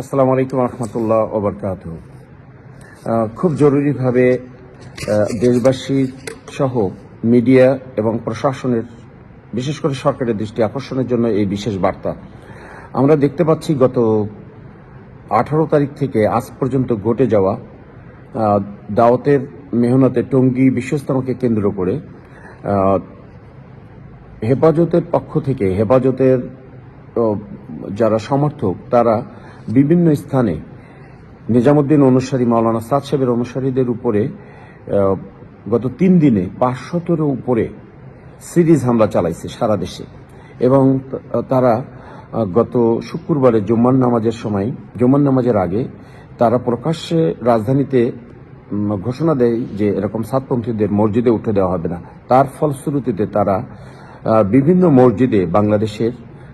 আসসালামু আলাইকুম রহমতুল্লাহ ওবরকাত খুব জরুরিভাবে দেশবাসী সহ মিডিয়া এবং প্রশাসনের, বিশেষ করে সরকারের দৃষ্টি আকর্ষণের জন্য এই বিশেষ বার্তা। আমরা দেখতে পাচ্ছি গত আঠারো তারিখ থেকে আজ পর্যন্ত ঘটে যাওয়া দাওয়াতের মেহনতে টঙ্গী বিশ্বস্তমাকে কেন্দ্র করে হেফাজতের পক্ষ থেকে, হেফাজতের যারা সমর্থক, তারা বিভিন্ন স্থানে নিজামুদ্দিন অনুসারী, মাওলানা সাদ সাহেবের অনুসারীদের উপরে গত তিন দিনে পাঁচশতের উপরে সিরিজ হামলা চালাইছে সারা দেশে। এবং তারা গত শুক্রবারে জুম্মান নামাজের সময় জুম্মান নামাজের আগে তারা প্রকাশ্যে রাজধানীতে ঘোষণা দেয় যে এরকম সাতপন্থীদের মসজিদে উঠে দেওয়া হবে না। তার ফলশ্রুতিতে তারা বিভিন্ন মসজিদে বাংলাদেশের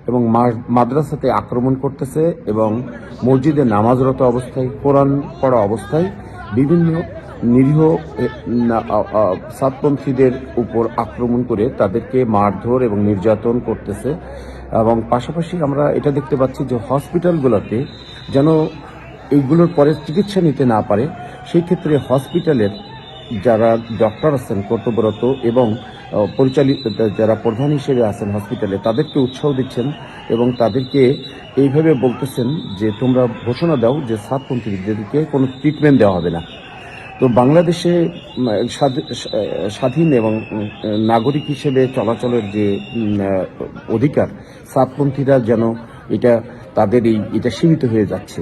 এবং মাদ্রাসাতে আক্রমণ করতেছে এবং মসজিদে নামাজরত অবস্থায়, কোরআন পড়া অবস্থায় বিভিন্ন নিরীহ সাতপন্থীদের উপর আক্রমণ করে তাদেরকে মারধর এবং নির্যাতন করতেছে। এবং পাশাপাশি আমরা এটা দেখতে পাচ্ছি যে হসপিটালগুলোতে যেন এইগুলোর পরে চিকিৎসা নিতে না পারে, সেই ক্ষেত্রে হসপিটালের যারা ডক্টর আছেন কর্তব্যরত এবং পরিচালিত যারা প্রধান হিসেবে আছেন হসপিটালে, তাদেরকে উৎসাহ দিচ্ছেন এবং তাদেরকে এইভাবে বলতেছেন যে তোমরা ঘোষণা দাও যে সাতপন্থীদেরকে কোনো ট্রিটমেন্ট দেওয়া হবে না। তো বাংলাদেশে স্বাধীন এবং নাগরিক হিসেবে চলাচলের যে অধিকার, সাতপন্থীরা যেন এটা তাদের এই, এটা সীমিত হয়ে যাচ্ছে।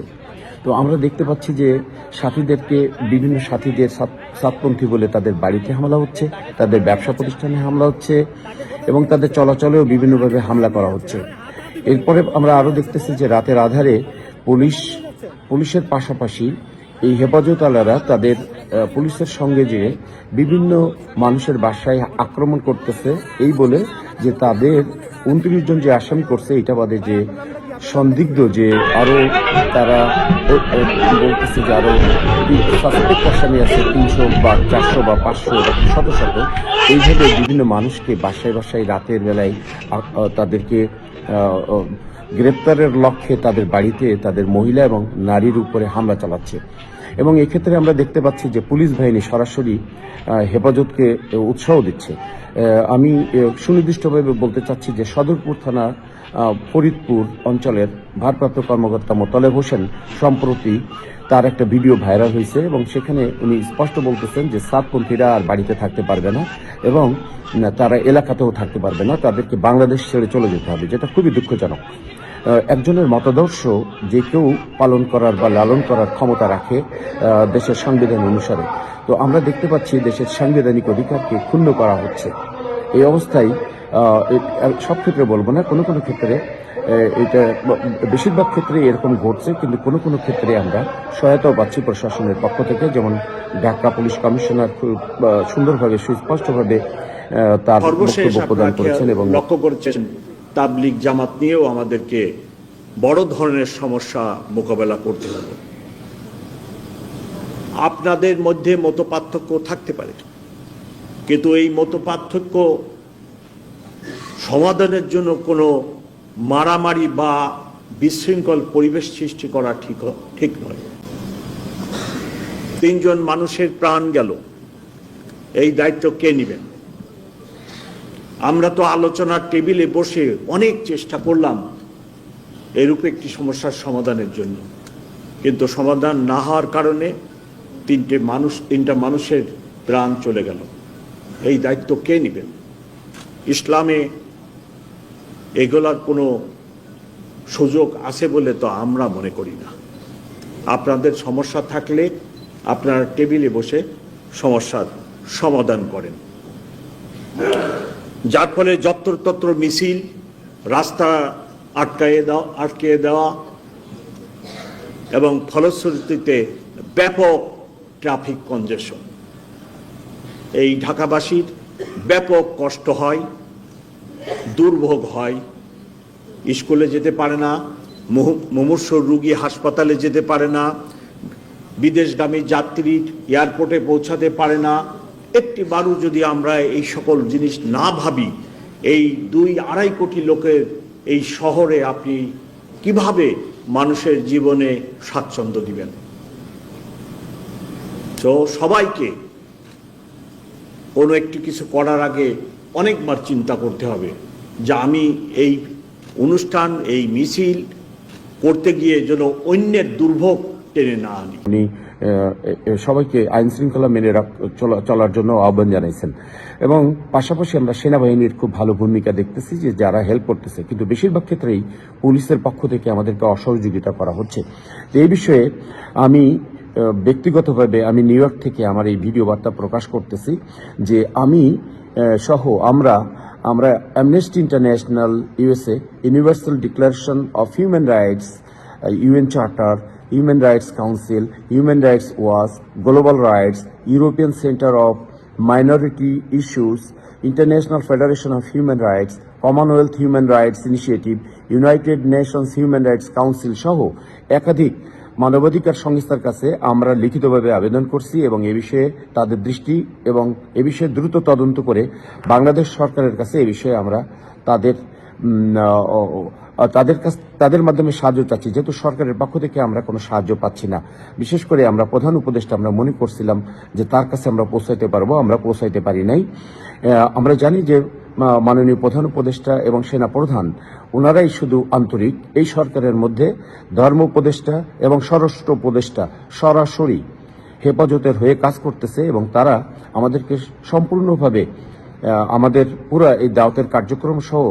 তো আমরা দেখতে পাচ্ছি যে সাথীদেরকে, বিভিন্ন সাথীদের সাত- সাতপন্থী বলে তাদের বাড়িতে হামলা হচ্ছে, তাদের ব্যবসা প্রতিষ্ঠানে হামলা হচ্ছে এবং তাদের চলাচলেও বিভিন্নভাবে হামলা করা হচ্ছে। এরপরে আমরা আরও দেখতেছি যে রাতের আধারে পুলিশ, পুলিশের পাশাপাশি এই হেফাজত আলারা তাদের পুলিশের সঙ্গে যে বিভিন্ন মানুষের বাসায় আক্রমণ করতেছে, এই বলে যে তাদের উনত্রিশ জন যে আসামি করছে, এটা বাদে যে সন্দিগ্ধ যে আরও তারা বলতেছে যে আরও সাসপেক্ট আসামি আছে তিনশো বা চারশো বা পাঁচশো শত শত। এইভাবে বিভিন্ন মানুষকে বাসায় বাসায় রাতের বেলায় তাদেরকে গ্রেপ্তারের লক্ষ্যে তাদের বাড়িতে তাদের মহিলা এবং নারীর উপরে হামলা চালাচ্ছে। এবং এক্ষেত্রে আমরা দেখতে পাচ্ছি যে পুলিশ বাহিনী সরাসরি হেফাজতকে উৎসাহ দিচ্ছে। আমি সুনির্দিষ্টভাবে বলতে চাচ্ছি যে সদরপুর থানা আহ, ফরিদপুর অঞ্চলের ভারপ্রাপ্ত কর্মকর্তা মোতালেব হোসেন সম্প্রতি তার একটা ভিডিও ভাইরাল হয়েছে এবং সেখানে উনি স্পষ্ট বলতেছেন যে সাতপন্থীরা আর বাড়িতে থাকতে পারবে না এবং তারা এলাকাতেও থাকতে পারবে না, তাদেরকে বাংলাদেশ ছেড়ে চলে যেতে হবে, যেটা খুবই দুঃখজনক। একজনের মতাদর্শ যে কেউ পালন করার বা লালন করার ক্ষমতা রাখে দেশের সংবিধান অনুসারে। তো আমরা দেখতে পাচ্ছি দেশের সাংবিধানিক অধিকারকে ক্ষুণ্ণ করা হচ্ছে। এই অবস্থায় সব ক্ষেত্রে বলব না কোনো কোনো ক্ষেত্রে এটা বেশিরভাগ ক্ষেত্রে এরকম ঘটছে কিন্তু কোনো কোনো ক্ষেত্রে আমরা সহায়তাও পাচ্ছি প্রশাসনের পক্ষ থেকে যেমন ঢাকা পুলিশ কমিশনার খুব সুন্দরভাবে সুস্পষ্টভাবে তার বক্তব্য প্রদান করেছেন এবং লক্ষ্য করেছেন তাবলিগ জামাত নিয়েও আমাদেরকে বড় ধরনের সমস্যা মোকাবেলা করতে হবে। আপনাদের মধ্যে মত পার্থক্য থাকতে পারে। কিন্তু এই মত পার্থক্য সমাধানের জন্য কোনো মারামারি বা বিশৃঙ্খল পরিবেশ সৃষ্টি করা ঠিক ঠিক নয়। তিনজন মানুষের প্রাণ গেল। এই দায়িত্ব কে নেবেন? আমরা তো আলোচনার টেবিলে বসে অনেক চেষ্টা করলাম এরূপ একটি সমস্যার সমাধানের জন্য। কিন্তু সমাধান না হওয়ার কারণে তিনটে মানুষ, তিনটা মানুষের প্রাণ চলে গেল। এই দায়িত্ব কে নেবেন ইসলামে এগুলার কোনো সুযোগ আছে বলে তো আমরা মনে করি না। আপনাদের সমস্যা থাকলে আপনারা টেবিলে বসে সমস্যার সমাধান করেন। যার ফলে যত্রতত্র মিছিল, রাস্তা আটকায়ে দেওয়া আটকিয়ে দেওয়া এবং ফলশ্রুতিতে ব্যাপক ট্রাফিক কনজেশন এই ঢাকাবাসীর ব্যাপক কষ্ট হয়, দুর্ভোগ হয়। স্কুলে যেতে পারে না মুমূর্ষ রুগী হাসপাতালে যেতে পারে না, বিদেশগামী যাত্রী এয়ারপোর্টে পৌঁছাতে পারে না। একটি বারও যদি আমরা এই সকল জিনিস না ভাবি, এই দুই আড়াই কোটি লোকের এই শহরে আপনি কীভাবে মানুষের জীবনে স্বাচ্ছন্দ্য দিবেন? তো সবাইকে কোনো একটি কিছু করার আগে অনেকবার চিন্তা করতে হবে যে আমি এই অনুষ্ঠান, এই মিছিল করতে গিয়ে যেন অন্যের দুর্ভোগ টেনে না আনি। উনি সবাইকে আইন শৃঙ্খলা মেনে চলার জন্য আহ্বান জানাইছেন। এবং পাশাপাশি আমরা সেনাবাহিনীর খুব ভালো ভূমিকা দেখতেছি যে যারা হেল্প করতেছে, কিন্তু বেশিরভাগ ক্ষেত্রেই পুলিশের পক্ষ থেকে আমাদেরকে অসহযোগিতা করা হচ্ছে। এই বিষয়ে আমি ব্যক্তিগতভাবে আমি নিউ ইয়র্ক থেকে আমার এই ভিডিও বার্তা প্রকাশ করতেছি যে আমি সহ আমরা আমরা Amnesty International USA Universal Declaration of Human Rights UN Charter Human Rights Council Human Rights Watch Global Rights European Centre of Minority Issues International Federation of Human Rights Commonwealth Human Rights Initiative United Nations Human Rights Council সহ একাধিক মানবাধিকার সংস্থার কাছে আমরা লিখিতভাবে আবেদন করছি এবং এ বিষয়ে তাদের দৃষ্টি এবং এ বিষয়ে দ্রুত তদন্ত করে বাংলাদেশ সরকারের কাছে এ বিষয়ে আমরা তাদের তাদের কাছ, তাদের মাধ্যমে সাহায্য চাচ্ছি। যেহেতু সরকারের পক্ষ থেকে আমরা কোনো সাহায্য পাচ্ছি না, বিশেষ করে আমরা প্রধান উপদেষ্টা আমরা মনে করছিলাম যে তার কাছে আমরা পৌঁছাইতে পারব, আমরা পৌঁছাইতে পারি নাই। আমরা জানি যে মাননীয় প্রধান উপদেষ্টা এবং সেনা প্রধান ওনারাই শুধু আন্তরিক, এই সরকারের মধ্যে ধর্ম উপদেষ্টা এবং স্বরাষ্ট্র উপদেষ্টা সরাসরি হেফাজতের হয়ে কাজ করতেছে এবং তারা আমাদেরকে সম্পূর্ণভাবে আমাদের পুরা এই দাওয়াতের কার্যক্রম সহ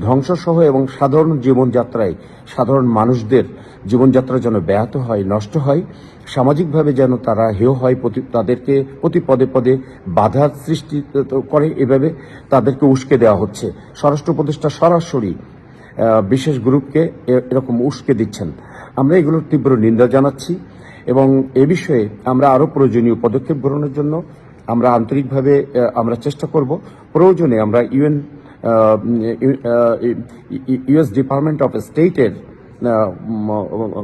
ধ্বংস সহ এবং সাধারণ জীবনযাত্রায় সাধারণ মানুষদের জীবনযাত্রা যেন ব্যাহত হয়, নষ্ট হয়, সামাজিকভাবে যেন তারা হেয় হয়, প্রতি- তাদেরকে প্রতি পদে পদে বাধার সৃষ্টি করে এভাবে তাদেরকে উস্কে দেওয়া হচ্ছে। স্বরাষ্ট্র উপদেষ্টা সরাসরি বিশেষ গ্রুপকে এরকম উস্কে দিচ্ছেন। আমরা এগুলোর তীব্র নিন্দা জানাচ্ছি এবং এ বিষয়ে আমরা আরও প্রয়োজনীয় পদক্ষেপ গ্রহণের জন্য আমরা আন্তরিকভাবে আমরা চেষ্টা করব। প্রয়োজনে আমরা ইউএন ইউএস ডিপার্টমেন্ট অফ স্টেটের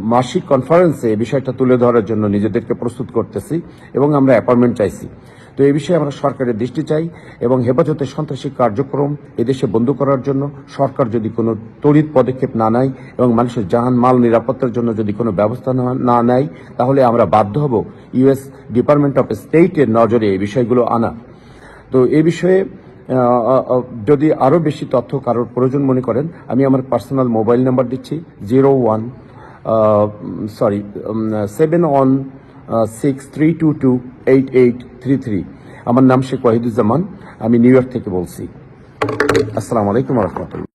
মাসিক কনফারেন্সে এই বিষয়টা তুলে ধরার জন্য নিজেদেরকে প্রস্তুত করতেছি এবং আমরা অ্যাপয়েন্টমেন্ট চাইছি। তো এই বিষয়ে আমরা সরকারের দৃষ্টি চাই এবং হেফাজতের সন্ত্রাসী কার্যক্রম এদেশে বন্ধ করার জন্য সরকার যদি কোনো তড়িৎ পদক্ষেপ না নেয় এবং মানুষের জাহান মাল নিরাপত্তার জন্য যদি কোনো ব্যবস্থা না- নেয়, তাহলে আমরা বাধ্য হব ইউএস ডিপার্টমেন্ট অফ স্টেটের নজরে এই বিষয়গুলো আনা। তো এ বিষয়ে যদি আরও বেশি তথ্য কারোর প্রয়োজন মনে করেন, আমি আমার পার্সোনাল মোবাইল নাম্বার দিচ্ছি zero one sorry seven one six three two two eight eight three three আমার নাম শেখ ওয়াহিদুজ্জামান, আমি নিউ ইয়র্ক থেকে বলছি। আসসালামু আলাইকুম রহমতুল্লাহ।